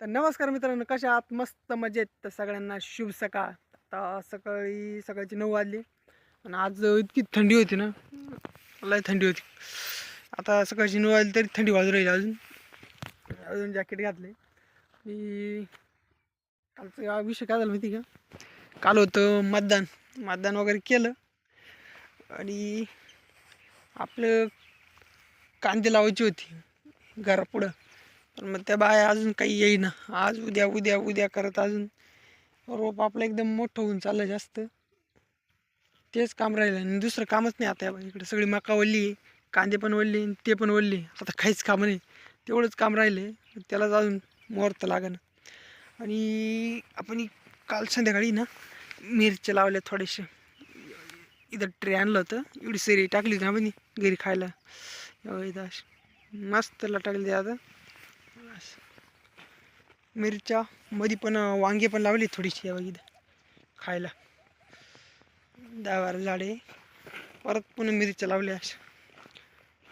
तर नमस्कार मित्रांनो कशा आहात? मस्त मजेत. तर सगळ्यांना शुभ सकाळ. आता सकाळी सकाळची नऊ वाजली. आणि आज इतकी थंडी होती ना. लय थंडी होती. आता सकाळची नऊ वाजली तरी थंडी वाजू राहील अजून. अजून जॅकेट घातले. मी कालचं विषय काय झाला माहिती का? काल होतं मतदान. मतदान वगैरे केलं. आणि आपलं कांदे लावायची होती. घरापुढं. पण मग त्या बाया अजून काही येईना. आज उद्या उद्या उद्या करत अजून. रोप आपलं एकदम मोठं होऊन चाललं जास्त. तेच काम राहिलं. आणि दुसरं कामच नाही आता या बाई इकडे. सगळी मका ओलली आहे कांदे पण ओलले आणि ते पण ओलले आता काहीच काम नाही. तेवढंच काम राहिले. त्यालाच अजून मुहूर्त लागन. आणि आपण काल संध्याकाळी ना मिरच्या लावल्या थोडेसे इथं ट्रे आणलं होतं. एवढी सरी टाकली होती ना आपण घरी खायला. एवढं इथं मस्त मस्त टाकली आता. मिरच्या मध्ये पण वांगे पण लावली थोडीशी वगैरे खायला. दहा बारा झाडे. परत पुन्हा मिरच्या लावल्या अशा.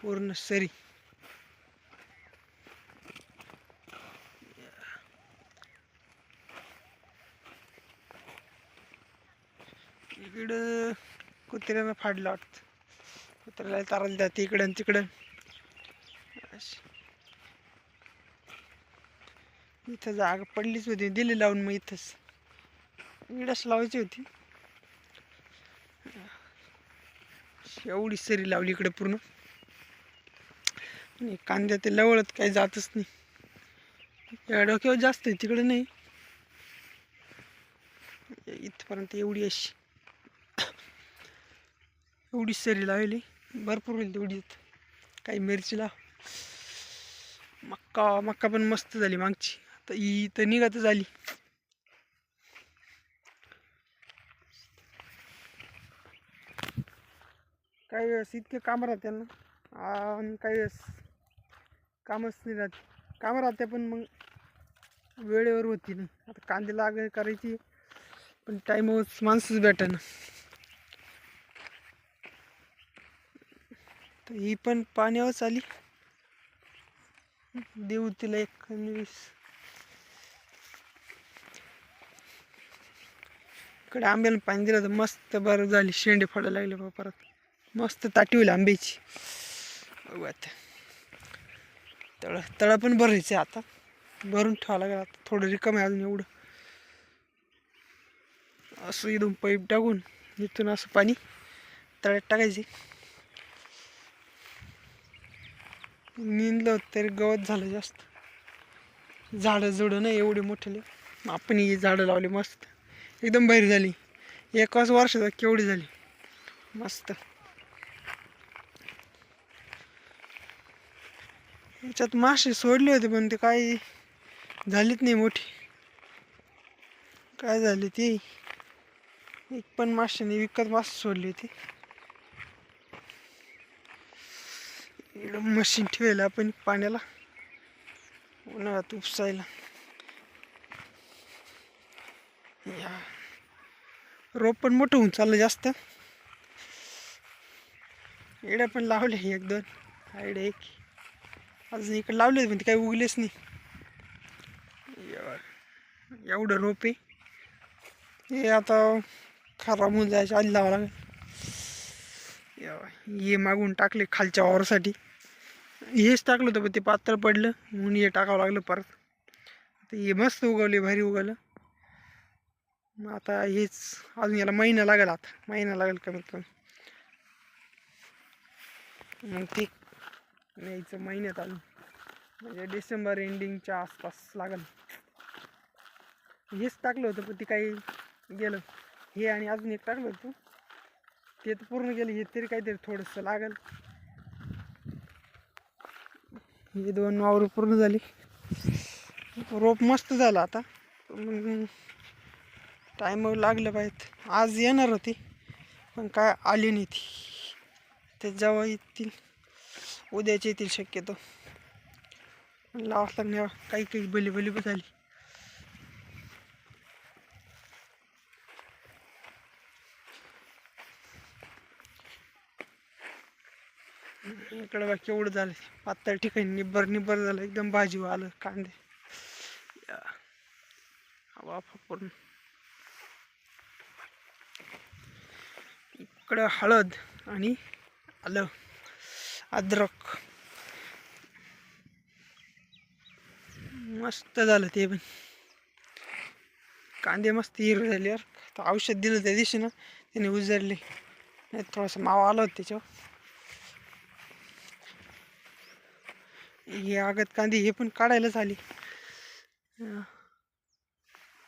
पूर्ण सरी. इकडं कुत्र्यानं फाडलं वाटतं. कुत्र्याला चारायला जाते इकडं तिकडं अशी इथं जागा पडलीच होती दिली लावून मग इथंच. इडच लावायची होती. एवढी सरी लावली इकडे पूर्ण. आणि कांद्या ते लवळत काही जातच नाही. या डोक्यावर जास्त आहे तिकडे नाही. इथपर्यंत एवढी अशी. एवढी सरी लावली भरपूर होईल तेवढी काही मिरची लाव मक्का मक्का पण मस्त झाली मागची. तर ही तर निघतच आली. काही वेळेस इतके काम राहते ना? आणि काही वेळेस कामच नाही राहते. कामं राहते पण मग वेळेवर होती ना. आता कांदे लाग करायची पण टाईमच माणसंच भेटेना. तर ही पण पाण्यावरच आली. देऊ तिला एक वीस इकडे आंब्याला पाणी दिलं तर मस्त बरं झाली. शेंडे फळं लागले बा परत. मस्त ताटी होईल आंब्याची. बघू आता. तळ तळं पण भरायचं आहे आता. भरून ठेवावं लागेल आता. थोडं रिकम आहे अजून एवढं. असं इथून पाईप टाकून इथून असं पाणी तळ्यात टाकायचे. निंदलं तरी गवत झालं जास्त. झाडं जुडं नाही एवढे मोठेले. आपण ही झाडं लावली मस्त. एकदम बाहेर झाली. एकाच वर्षाचा केवढी झाली. मस्त. याच्यात मासे सोडले होते पण ते काही झालीच नाही मोठी. काय झाली ती? एक पण माशाने विकत मासे सोडली होती. मशीन ठेवायला आपण पाण्याला. उन्हाळ्यात उपसायला या रोप पण मोठं होऊन चाललं जास्त. येड्या पण लावले एक दोन. आयडे एक. अजून इकडे लावले पण ते काही उगलेच नाही. एवढं. रोप आहे. हे आता खराब होऊन जायचं आधी लावावं लागेल. हे मागून टाकले खालच्या वावरासाठी. हेच टाकलं होतं पण ते पात्र पडलं. म्हणून हे टाकावं लागलं परत. आता हे मस्त उगवले भारी उगवलं. मग आता हेच अजून याला महिना लागेल आता. महिना लागेल कमीत कमी मग ठीक न्यायचं महिन्यात अजून. म्हणजे डिसेंबर एंडिंगच्या आसपास लागेल. हेच टाकलं होतं पण ते काही गेलं. हे आणि अजून एक टाकलं होतं. ते तर पूर्ण गेलं हे तरी काहीतरी थोडंसं लागेल. हे दोन वावर पूर्ण झाली. रोप मस्त झालं आता. मग टाईम लागलं पाहिजे. आज येणार होती पण काय आली नाही ती. ते जेव्हा येतील उद्याचे येतील शक्यतो. लावाच लागणार काही काही बली बली पण झाली. इकडं बा केवढं झालं. पातळ ठिकाणी निब्बर निब्बर झालं एकदम भाजी आलं कांदे. या. पूर्ण इकडं हळद आणि आलं अद्रक. मस्त झालं ते पण. कांदे मस्त हिरवे झाले यार तर औषध दिलं त्या दिवशी ना त्याने उजरले नाही थोडासा मावा आला होता त्याच्यावर. हे आगत कांदे हे पण काढायलाच आली.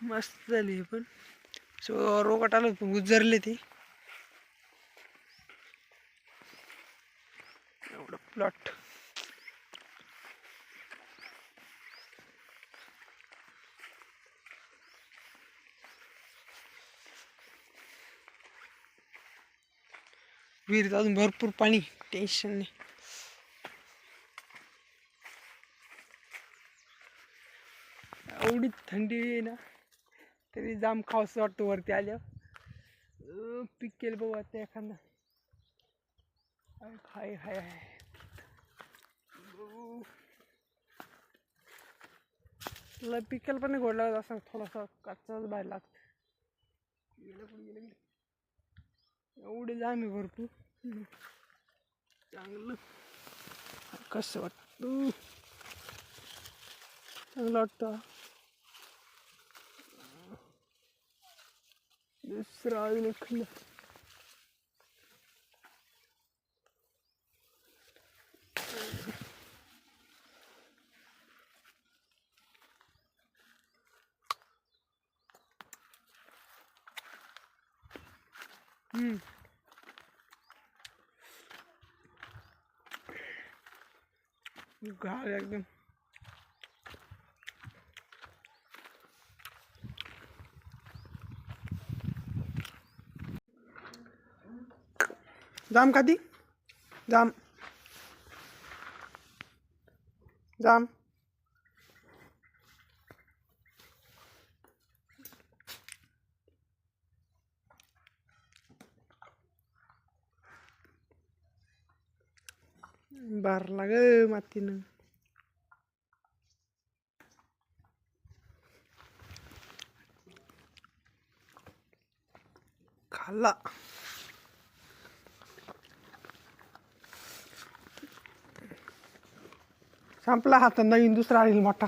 मस्त झाले हे पण. सो रोगाट आलं पण उजरले ते एवढं प्लॉट विहिरीत अजून भरपूर पाणी टेन्शन नाही. एवढी थंडी आहे ना तरी जाम खावंसं वाटतो वरती आल्यावर. पिकेल बघू आता एखादा. हाय हाय हाय. बघू. तुला पिकेल पण गोड लागत असं थोडासा कच्चाच बाहेर लागत गेलं पण गेलं गेलं. एवढे जाम आहे भरपूर. चांगलं कसं वाटतं चांगलं वाटतं दुसरा अजून एक खाल्लं हम्म. गाळ एकदम. जाम खाती जाम. जाम. बारला ग मातीनं खाल्ला संपला हातात नवीन दुसरा राहील मोठा